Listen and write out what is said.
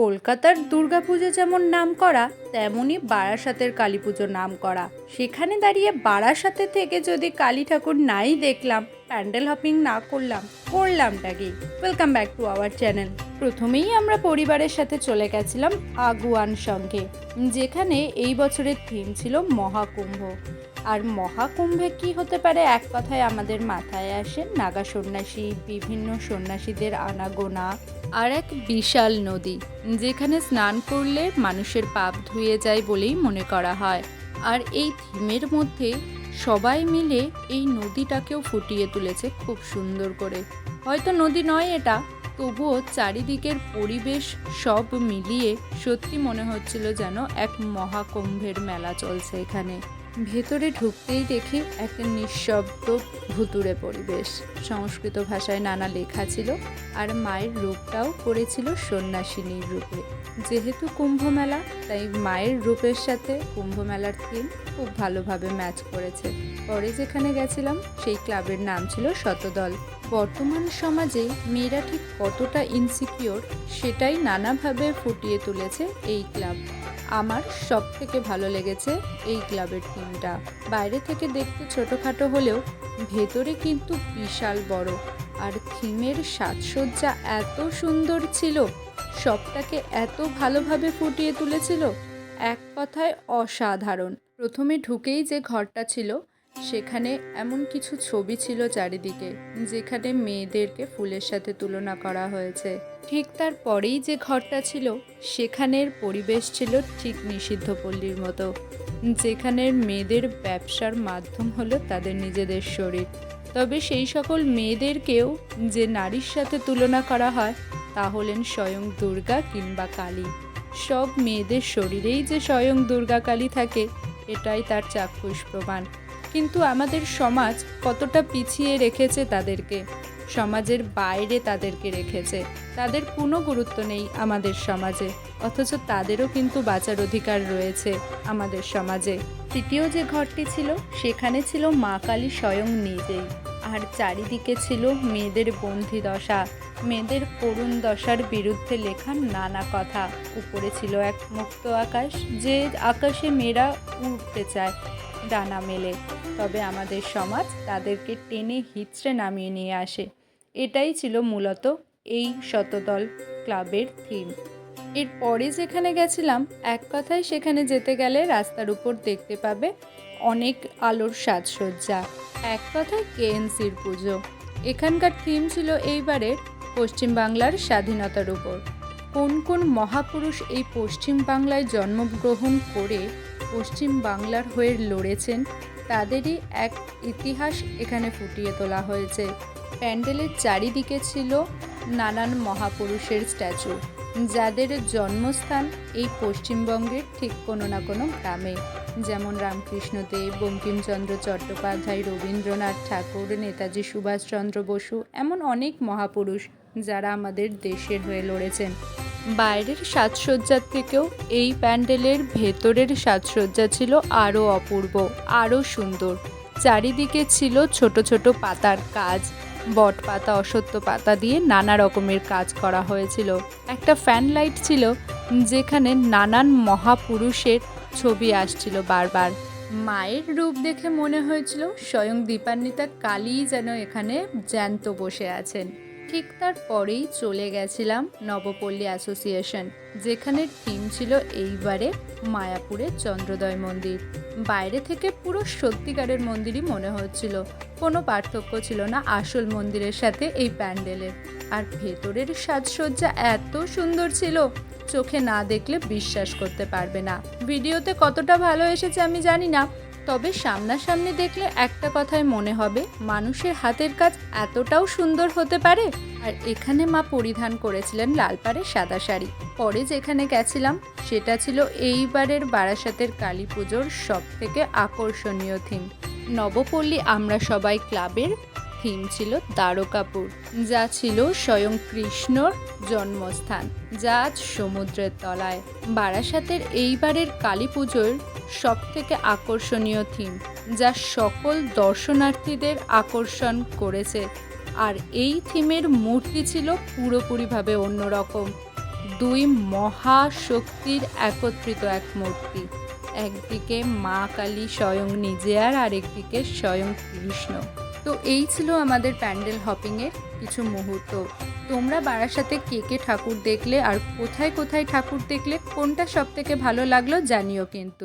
কলকাতার দুর্গাপুজো যেমন নাম করা তেমনই বারাসাতের কালী পুজো নাম করা সেখানে দাঁড়িয়ে বারাসাতে থেকে যদি কালী ঠাকুর নাই দেখলাম, প্যান্ডেল হপিং না করলাম করলামটা কি? Welcome back to our channel প্রথমেই আমরা পরিবারের সাথে চলে গেছিলাম আগুয়ান সঙ্গে, যেখানে এই বছরের থিম ছিল মহাকুম্ভ। আর মহাকুম্ভে কি হতে পারে? এক কথায় আমাদের মাথায় আসে নাগা সন্ন্যাসী, বিভিন্ন সন্ন্যাসীদের আনাগোনা আর এক বিশাল নদী, যেখানে স্নান করলে মানুষের পাপ ধুয়ে যায় বলেই মনে করা হয়। আর এই থিমের মধ্যে সবাই মিলে এই নদীটাকেও ফুটিয়ে তুলেছে খুব সুন্দর করে। হয়তো নদী নয় এটা, তবুও চারিদিকের পরিবেশ সব মিলিয়ে সত্যি মনে হচ্ছিল যেন এক মহাকুম্ভের মেলা চলছে এখানে। ভেতরে ঢুকতেই দেখি একটা নিঃশব্দ ভুতুড়ে পরিবেশ। সংস্কৃত ভাষায় নানা লেখা ছিল আর মায়ের রূপটাও করেছিল সন্ন্যাসিনীর রূপে। যেহেতু কুম্ভমেলা, তাই মায়ের রূপের সাথে কুম্ভমেলার থিম খুব ভালোভাবে ম্যাচ করেছে। পরে যেখানে গেছিলাম, সেই ক্লাবের নাম ছিল শতদল। বর্তমান সমাজে মেয়েরা ঠিক কতটা ইনসিকিওর সেটাই নানাভাবে ফুটিয়ে তুলেছে এই ক্লাব। আমার সব থেকে ভালো লেগেছে এই ক্লাবের থিমটা বাইরে থেকে দেখতে ছোটোখাটো হলেও ভেতরে কিন্তু বিশাল বড়। আর থিমের সাজসজ্জা এত সুন্দর ছিল, সবটাকে এত ভালোভাবে ফুটিয়ে তুলেছিল, এক কথায় অসাধারণ। প্রথমে ঢুকেই যে ঘরটা ছিল, সেখানে এমন কিছু ছবি ছিল চারিদিকে, যেখানে মেয়েদেরকে ফুলের সাথে তুলনা করা হয়েছে। ঠিক তার পরেই যে ঘরটা ছিল, সেখানের পরিবেশ ছিল ঠিক নিষিদ্ধ পল্লীর মতো। যেখানের মেয়েদের ব্যবসার মাধ্যম হলো তাদের নিজেদের শরীর। তবে সেই সকল মেয়েদেরকেও যে নারীর সাথে তুলনা করা হয়, তা হলেন স্বয়ং দুর্গা কিংবা কালী। সব মেয়েদের শরীরেই যে স্বয়ং দুর্গা কালী থাকে, এটাই তার চাক্ষুষ প্রমাণ। কিন্তু আমাদের সমাজ কতটা পিছিয়ে রেখেছে তাদেরকে? সমাজের বাইরে তাদেরকে রেখেছে। তাদের কোনো গুরুত্ব নেই আমাদের সমাজে। অথচ তাদেরও কিন্তু বাঁচার অধিকার রয়েছে আমাদের সমাজে। তৃতীয় যে ঘরটি ছিল, সেখানে ছিল মা কালী স্বয়ং নিজেই। আর চারিদিকে ছিল মেয়েদের বন্দি দশা। মেয়েদের করুণ দশার বিরুদ্ধে লেখা নানা কথা। উপরে ছিল এক মুক্ত আকাশ, যে আকাশে মেয়েরা উঠতে চায় ডানা মেলে। তবে আমাদের সমাজ তাদেরকে টেনে হিচড়ে নামিয়ে নিয়ে আসে। এটাই ছিল মূলত এই শতদল ক্লাবের থিম এরপরে যেখানে গেছিলাম, এক কথায় সেখানে যেতে গেলে রাস্তার উপর দেখতে পাবে অনেক আলোর সাজসজ্জা। এক কথায় কেএনসির পুজো। এখানকার থিম ছিল এইবারের পশ্চিমবাংলার স্বাধীনতার উপর। কোন কোন মহাপুরুষ এই পশ্চিম বাংলায় জন্মগ্রহণ করে পশ্চিম বাংলার হয়ে লড়েছেন তাদেরই এক ইতিহাস এখানে ফুটিয়ে তোলা হয়েছে। প্যান্ডেলের চারিদিকে ছিল নানান মহাপুরুষের স্ট্যাচু, যাদের জন্মস্থান এই পশ্চিমবঙ্গের ঠিক কোনো না কোনো গ্রামে। যেমন রামকৃষ্ণদেব, বঙ্কিমচন্দ্র চট্টোপাধ্যায়, রবীন্দ্রনাথ ঠাকুর, নেতাজি সুভাষচন্দ্র বসু, এমন অনেক মহাপুরুষ যারা আমাদের দেশের হয়ে লড়েছেন। বাইরের সাজসজ্জার থেকেও এই প্যান্ডেলের ভেতরের সাজসজ্জা ছিল আরও অপূর্ব, আরও সুন্দর। চারিদিকে ছিল ছোট ছোট পাতার কাজ, বট পাতা, অসত্য পাতা দিয়ে নানা রকমের কাজ করা হয়েছিল। একটা ফ্যান লাইট ছিল যেখানে নানান মহাপুরুষের ছবি আসছিল বারবার। মায়ের রূপ দেখে মনে হয়েছিল স্বয়ং দীপান্বিতা কালীই যেন এখানে জ্যান্ত বসে আছেন। ঠিক তার পরেই চলে গেছিলাম নবপল্লী অ্যাসোসিয়েশন যেখানের থিম ছিল এইবারে মায়াপুরের চন্দ্রোদয় মন্দির। বাইরে থেকে পুরো সত্যিকারের মন্দিরই মনে হচ্ছিল, কোনো পার্থক্য ছিল না আসল মন্দিরের সাথে এই প্যান্ডেলের। আর ভেতরের সাজসজ্জা এত সুন্দর ছিল, চোখে না দেখলে বিশ্বাস করতে পারবে না। ভিডিওতে কতটা ভালো এসেছে আমি জানি না তবে সামনাসামনি দেখলে একটা কথাই মনে হবে, মানুষের হাতের কাজ এতটাও সুন্দর হতে পারে? আর এখানে মা পরিধান করেছিলেন লালপাড়ে সাদা শাড়ি। পরে যেখানে গেছিলাম, সেটা ছিল এইবারের বারাসাতের কালী পুজোর সব থেকে আকর্ষণীয় থিম নবপল্লী আমরা সবাই ক্লাবের থিম ছিল দ্বারকাপুর, যা ছিল স্বয়ং কৃষ্ণর জন্মস্থান, যা আজ সমুদ্রের তলায়। বারাসাতের এইবারের কালী পুজোর সব থেকে আকর্ষণীয় থিম যা সকল দর্শনার্থীদের আকর্ষণ করেছে। আর এই থিমের মূর্তি ছিল পুরোপুরিভাবে অন্যরকম। দুই মহাশক্তির একত্রিত এক মূর্তি। একদিকে মা কালী স্বয়ং নিজে আর আরেকদিকে স্বয়ং কৃষ্ণ। তো এই ছিল আমাদের প্যান্ডেল হপিংয়ের কিছু মুহূর্ত। তোমরা বারাসাতে কে কে ঠাকুর দেখলে, আর কোথায় কোথায় ঠাকুর দেখলে, কোনটা সব থেকে ভালো লাগল জানিও কিন্তু।